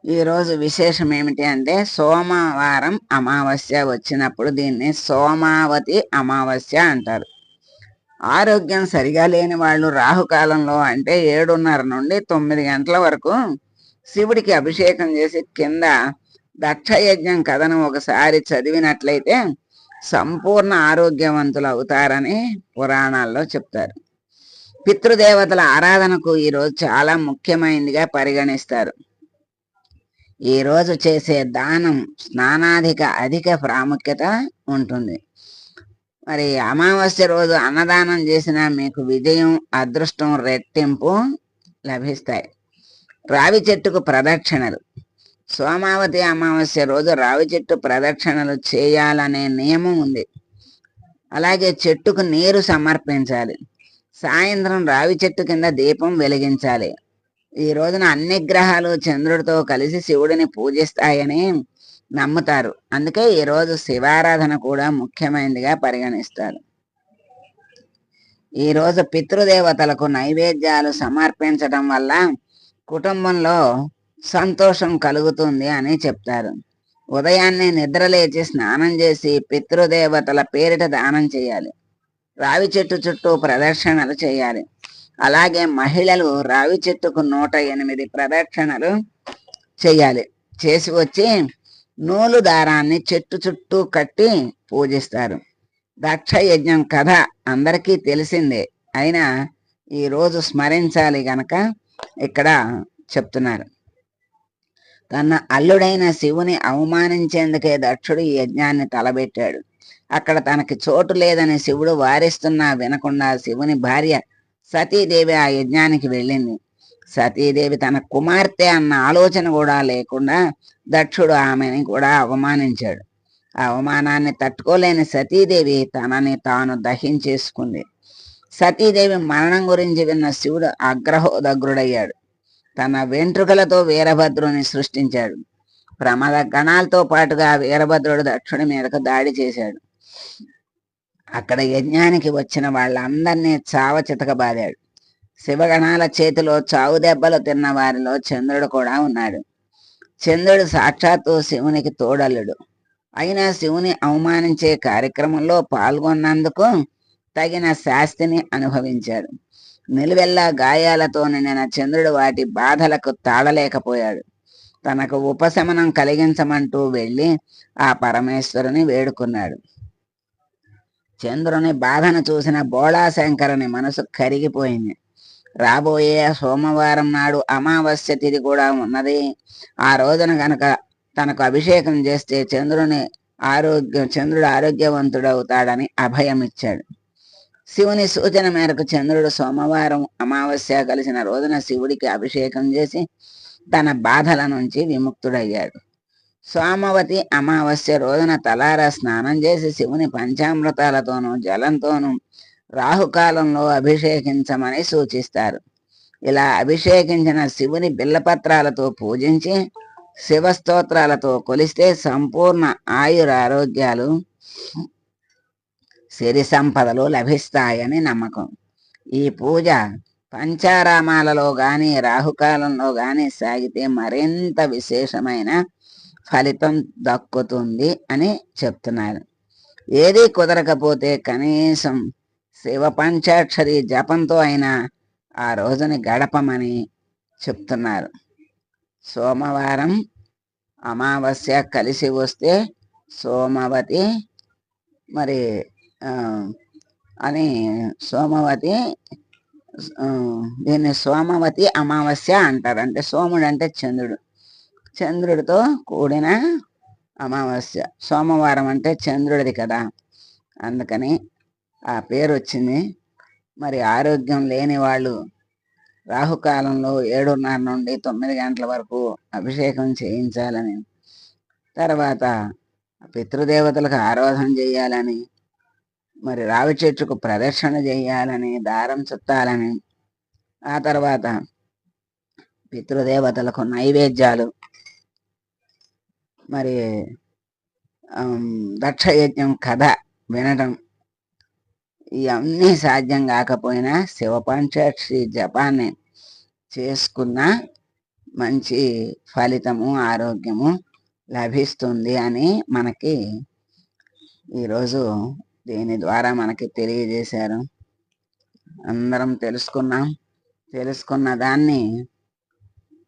ఈరోజు విశేషం ఏమిటి అంటే సోమవారం అమావాస్య వచ్చినప్పుడు దీన్ని సోమావతి అమావాస్య అంటారు. ఆరోగ్యం సరిగా లేని వాళ్ళు రాహుకాలంలో అంటే ఏడున్నర నుండి తొమ్మిది గంటల వరకు శివుడికి అభిషేకం చేసి కింద దక్షయజ్ఞం కథను ఒకసారి చదివినట్లయితే సంపూర్ణ ఆరోగ్యవంతులు అవుతారని పురాణాల్లో చెప్తారు. పితృదేవతల ఆరాధనకు ఈరోజు చాలా ముఖ్యమైనదిగా పరిగణిస్తారు. ఈ రోజు చేసే దానం స్నానాధిక అధిక ప్రాముఖ్యత ఉంటుంది. మరి అమావాస్య రోజు అన్నదానం చేసిన మీకు విజయం అదృష్టం రెట్టింపు లభిస్తాయి. రావి చెట్టుకు ప్రదక్షిణలు. సోమావతి అమావాస్య రోజు రావి చెట్టు ప్రదక్షిణలు చేయాలనే నియమం ఉంది. అలాగే చెట్టుకు నీరు సమర్పించాలి. సాయంత్రం రావి చెట్టు కింద దీపం వెలిగించాలి. ఈ రోజున అన్ని గ్రహాలు చంద్రుడితో కలిసి శివుడిని పూజిస్తాయని నమ్ముతారు. అందుకే ఈ రోజు శివారాధన కూడా ముఖ్యమైనదిగా పరిగణిస్తారు. ఈ రోజు పితృదేవతలకు నైవేద్యాలు సమర్పించడం వల్ల కుటుంబంలో సంతోషం కలుగుతుంది అని చెప్తారు. ఉదయాన్నే నిద్రలేచి స్నానం చేసి పితృదేవతల పేరిట దానం చేయాలి. రావి చెట్టు చుట్టూ ప్రదక్షిణలు చేయాలి. అలాగే మహిళలు రావి చెట్టుకు నూట ఎనిమిది ప్రదక్షిణలు చేయాలి. చేసి వచ్చి నూలు దారాన్ని చెట్టు చుట్టూ కట్టి పూజిస్తారు. దక్ష యజ్ఞం కథ అందరికీ తెలిసిందే. అయినా ఈ రోజు స్మరించాలి గనక ఇక్కడ చెప్తున్నారు. తన అల్లుడైన శివుని అవమానించేందుకే దక్షుడు ఈ యజ్ఞాన్ని తలబెట్టాడు. అక్కడ తనకి చోటు లేదని శివుడు వారిస్తున్నా వినకుండా శివుని భార్య సతీదేవి ఆ యజ్ఞానికి వెళ్ళింది. సతీదేవి తన కుమార్తె అన్న ఆలోచన కూడా లేకుండా దక్షుడు ఆమెని కూడా అవమానించాడు. ఆ అవమానాన్ని తట్టుకోలేని సతీదేవి తనని తాను దహించేసుకుంది. సతీదేవి మరణం గురించి విన్న శివుడు అగ్రహోదగ్రుడయ్యాడు. తన వెంట్రుకలతో వీరభద్రుని సృష్టించాడు. ప్రమాద గణాలతో పాటుగా వీరభద్రుడు దక్షుడి మీదకు దాడి చేశాడు. అక్కడ యజ్ఞానికి వచ్చిన వాళ్ళందరినీ చావ చితకబాదాడు శివగణాల చేతిలో చావు దెబ్బలు తిన్న వారిలో చంద్రుడు కూడా ఉన్నాడు. చంద్రుడు సాక్షాత్తు శివునికి తోడల్లుడు. అయినా శివుని అవమానించే కార్యక్రమంలో పాల్గొన్నందుకు తగిన శాస్తిని అనుభవించాడు. నిలువెల్లా గాయాలతో నిండిన చంద్రుడు వాటి బాధలకు తాళలేకపోయాడు. తనకు ఉపశమనం కలిగించమంటూ వెళ్ళి ఆ పరమేశ్వరుని వేడుకున్నాడు. చంద్రుని బాధను చూసిన బోళాశంకరుని మనసు కరిగిపోయింది. రాబోయే సోమవారం నాడు అమావాస్య తిథి కూడా ఉన్నది. ఆ రోజున గనక తనకు అభిషేకం చేస్తే చంద్రుని ఆరోగ్యం చంద్రుడు ఆరోగ్యవంతుడవుతాడని అభయం ఇచ్చాడు శివుని సూచన మేరకు చంద్రుడు సోమవారం అమావాస్య కలిసిన రోజున శివుడికి అభిషేకం చేసి తన బాధల నుంచి విముక్తుడయ్యాడు. సోమవతి అమావాస్య రోజున తలారా స్నానం చేసి శివుని పంచామృతాలతోనూ జలంతోనూ రాహుకాలంలో అభిషేకించమని సూచిస్తారు. ఇలా అభిషేకించిన శివుని బిల్లపత్రాలతో పూజించి శివస్తోత్రాలతో కొలిస్తే సంపూర్ణ ఆయురారోగ్యాలు సిరి సంపదలు లభిస్తాయని నమ్మకం. ఈ పూజ పంచారామాలలో కానీ రాహుకాలంలో కానీ సాగితే మరింత విశేషమైన ఫలితం దక్కుతుంది అని చెప్తున్నారు. ఏది కుదరకపోతే కనీసం శివ పంచాక్షరి జపంతో అయినా ఆ రోజుని గడపమని చెప్తున్నారు. సోమవారం అమావాస్య కలిసి వస్తే సోమవతి మరి అని సోమవతి దీన్ని సోమవతి అమావాస్య అంటారు. అంటే సోముడు అంటే చంద్రుడు. చంద్రుడితో కూడిన అమావాస్య. సోమవారం అంటే చంద్రుడిది కదా. అందుకని ఆ పేరు వచ్చింది. మరి ఆరోగ్యం లేని వాళ్ళు రాహుకాలంలో ఏడున్నర నుండి తొమ్మిది గంటల వరకు అభిషేకం చేయించాలని తర్వాత పితృదేవతలకు ఆరాధన చేయాలని మరి రావి చెట్టుకు ప్రదర్శన చేయాలని దారం చుట్టాలని ఆ తర్వాత పితృదేవతలకు నైవేద్యాలు మరి దక్షయజ్ఞం కథ వినడం ఇవన్నీ సాధ్యం కాకపోయినా శివపంచాక్షి జపాన్ని చేసుకున్న మంచి ఫలితము ఆరోగ్యము లభిస్తుంది అని మనకి ఈరోజు దీని ద్వారా మనకి తెలియజేశారు. అందరం తెలుసుకున్నాం. తెలుసుకున్న దాన్ని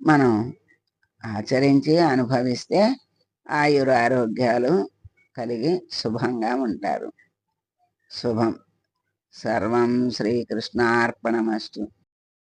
మనం ఆచరించి అనుభవిస్తే ఆయుర ఆరోగ్యాలు కలిగి శుభంగా ఉంటారు. శుభం. సర్వం శ్రీకృష్ణార్పణమస్తు.